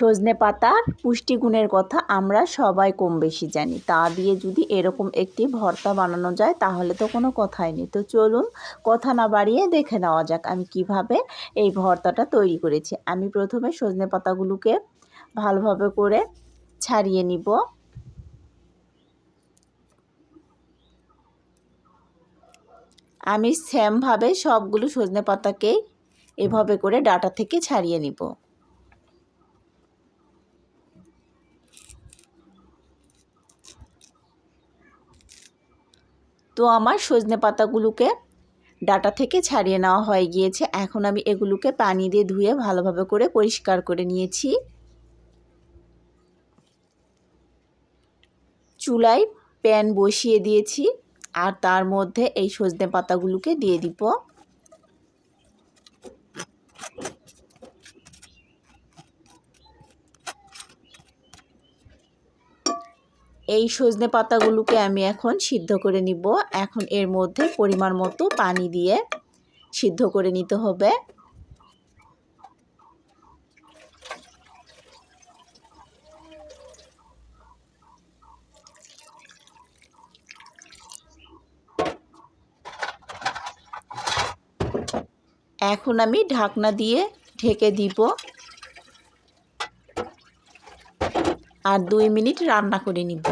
সজনে পাতার পুষ্টিগুণের কথা আমরা সবাই কম বেশি জানি। তা দিয়ে যদি এরকম একটি ভর্তা বানানো যায়, তাহলে তো কোনো কথাই নেই। তো চলুন কথা না বাড়িয়ে দেখে নেওয়া যাক আমি কীভাবে এই ভর্তাটা তৈরি করেছি। আমি প্রথমে সজনে পাতাগুলোকে ভালোভাবে করে ছাড়িয়ে নিব। আমি সেমভাবে সবগুলো সজনে পাতাকেই এভাবে করে ডাটা থেকে ছাড়িয়ে নিব। তো আমার সজনে পাতাগুলোকে ডাটা থেকে ছাড়িয়ে নেওয়া হয়ে গিয়েছে। এখন আমি এগুলোকে পানি দিয়ে ধুয়ে ভালোভাবে করে পরিষ্কার করে নিয়েছি। চুলায় প্যান বসিয়ে দিয়েছি আর তার মধ্যে এই সজনে পাতাগুলোকে দিয়ে দিব। এই সজনে পাতাগুলোকে আমি এখন সিদ্ধ করে নিব। এখন এর মধ্যে পরিমাণ মতো পানি দিয়ে সিদ্ধ করে নিতে হবে। এখন আমি ঢাকনা দিয়ে ঢেকে দিব। আর দুই মিনিট রান্না করে নিব।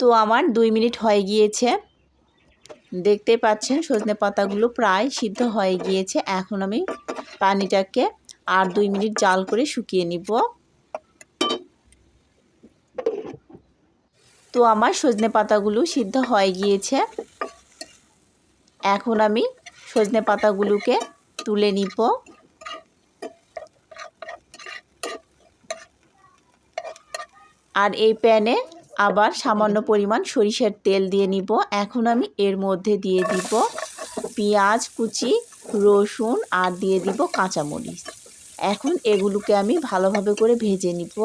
তো আমার দুই মিনিট হয়ে গিয়েছে। দেখতে পাচ্ছেন সজনে পাতাগুলো প্রায় সিদ্ধ হয়ে গিয়েছে। এখন আমি পানিটাকে আর দুই মিনিট জাল করে শুকিয়ে নিব। তো আমার সজনে পাতাগুলো সিদ্ধ হয়ে গিয়েছে। এখন আমি সজনে পাতাগুলোকে তুলে নিব। আর এই প্যানে আবার সামান্য পরিমাণ সরিষার তেল দিয়ে নিব। এখন আমি এর মধ্যে দিয়ে দিব পেঁয়াজ, কুচি, রসুন আর দিয়ে দিব কাঁচামরিচ। এখন এগুলোকে আমি ভালোভাবে করে ভেজে নিব।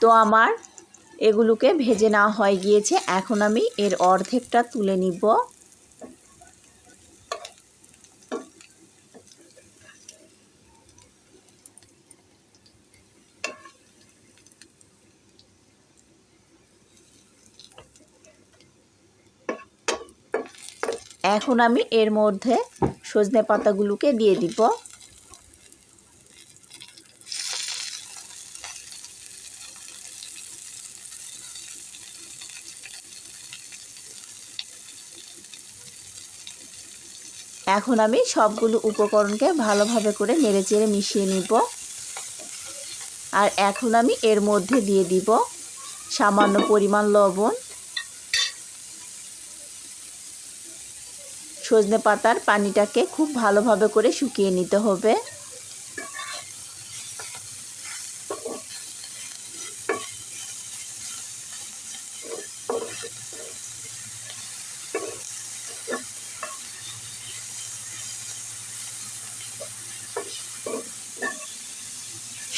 তো আমার এগুলোকে ভেজে নেওয়া হয়ে গিয়েছে। এখন আমি এর অর্ধেকটা তুলে নিব। এখন আমি এর মধ্যে সজনে পাতাগুলোকে দিয়ে দিব। এখন আমি সবগুলো উপকরণকে ভালোভাবে করে নেড়ে চেড়ে মিশিয়ে নিব। আর এখন আমি এর মধ্যে দিয়ে দিব সামান্য পরিমাণ লবণ। সজনে পাতার পানিটাকে খুব ভালোভাবে করে শুকিয়ে নিতে হবে।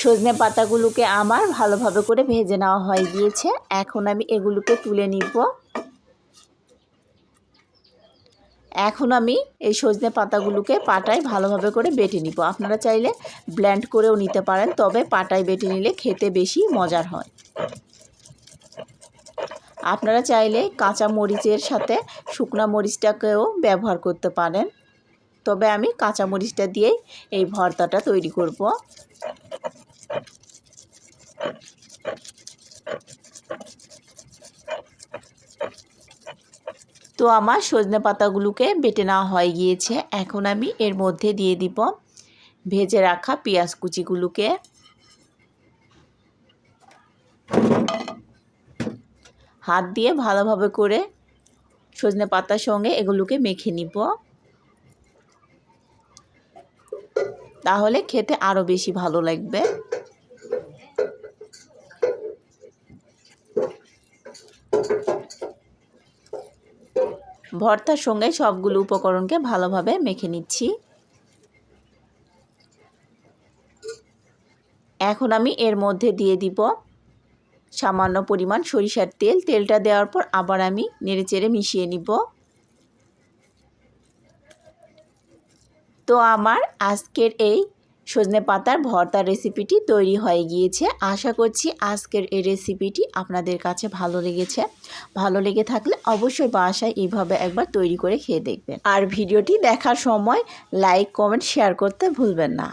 সজনে পাতাগুলোকে আমার ভালোভাবে করে ভেজে নেওয়া হয়ে গিয়েছে। এখন আমি এগুলোকে তুলে নিব। এখন আমি এই সজনে পাতাগুলোকে পাটায় ভালোভাবে করে বেটে নিব। আপনারা চাইলে ব্ল্যান্ড করেও নিতে পারেন, তবে পাটায় বেটে নিলে খেতে বেশি মজার হয়। আপনারা চাইলে কাঁচা মরিচের সাথে শুকনা মরিচটাকেও ব্যবহার করতে পারেন। তবে আমি কাঁচা মরিচটা দিয়েই এই ভর্তাটা তৈরি করব। তো আমার সজনে পাতাগুলোকে বেটে নেওয়া হয়ে গিয়েছে। এখন আমি এর মধ্যে দিয়ে দিব ভেজে রাখা পেঁয়াজ কুচিগুলোকে। হাত দিয়ে ভালোভাবে করে সজনে পাতার সঙ্গে এগুলোকে মেখে নিব। তাহলে খেতে আরও বেশি ভালো লাগবে। ভর্তার সঙ্গে সবগুলো উপকরণকে ভালোভাবে মেখে নিচ্ছি। এখন আমি এর মধ্যে দিয়ে দিব সামান্য পরিমাণ সরিষার তেল। তেলটা দেওয়ার পর আবার আমি নেড়েচেড়ে মিশিয়ে নিব। তো আমার আজকের এই সজনে পাতার ভর্তা রেসিপিটি তৈরি হয়ে গিয়েছে। আশা করছি আজকের এই রেসিপিটি আপনাদের কাছে ভালো লেগেছে। ভালো লেগে থাকলে অবশ্যই বাসায় এইভাবে একবার তৈরি করে খেয়ে দেখবেন। আর ভিডিওটি দেখার সময় লাইক কমেন্ট শেয়ার করতে ভুলবেন না।